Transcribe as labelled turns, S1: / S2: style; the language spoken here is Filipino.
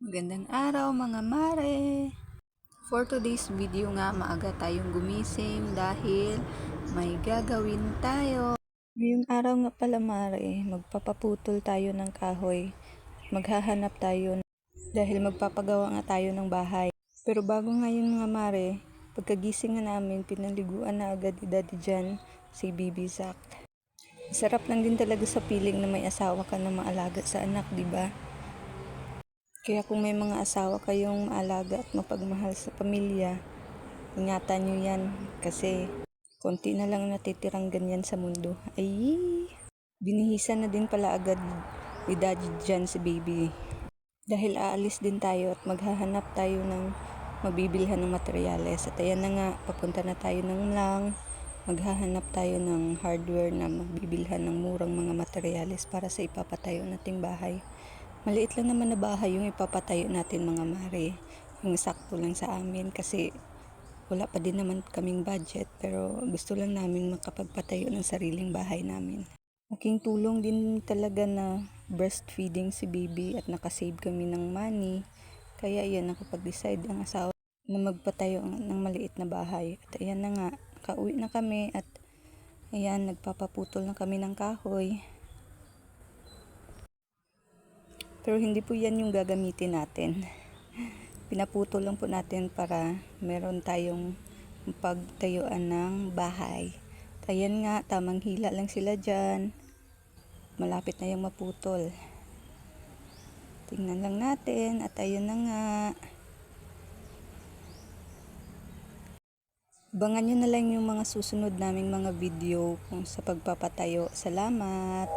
S1: Magandang araw mga mare! For today's video nga, maaga tayong gumising dahil may gagawin tayo. Ngayong araw nga pala mare, magpapaputol tayo ng kahoy. Maghahanap tayo dahil magpapagawa nga tayo ng bahay. Pero bago ngayon mga mare, pagkagising nga namin, pinaliguan na agad ni Daddy Jan si Bibi Zach. Sarap lang din talaga sa piling na may asawa ka na maalaga sa anak, di ba? Kaya kung may mga asawa kayong maalaga at mapagmahal sa pamilya, ingatan nyo yan kasi konti na lang natitirang ganyan sa mundo. Ay, binihisan na din pala agad ni Daddy dyan si baby. Dahil aalis din tayo at maghahanap tayo ng mabibilhan ng materyales. At ayan na nga, papunta na tayo ng lang. Maghahanap tayo ng hardware na magbibilhan ng murang mga materyales para sa ipapatayo nating bahay. Maliit lang naman na bahay yung ipapatayo natin mga mare. Yung sakto lang sa amin kasi wala pa din naman kaming budget pero gusto lang namin makapagpatayo ng sariling bahay namin. Aking tulong din talaga na breastfeeding si baby at nakasave kami ng money. Kaya yan nakapag-decide ang asawa na magpatayo ng maliit na bahay. At ayan na nga, kauwi na kami at ayan, nagpapaputol na kami ng kahoy. Pero hindi po yan yung gagamitin natin. Pinaputol lang po natin para meron tayong pagtayuan ng bahay. Ayan nga, tamang hila lang sila dyan. Malapit na yung maputol. Tingnan lang natin at ayun na nga. Abangan nyo na lang yung mga susunod naming mga video kung sa pagpapatayo. Salamat!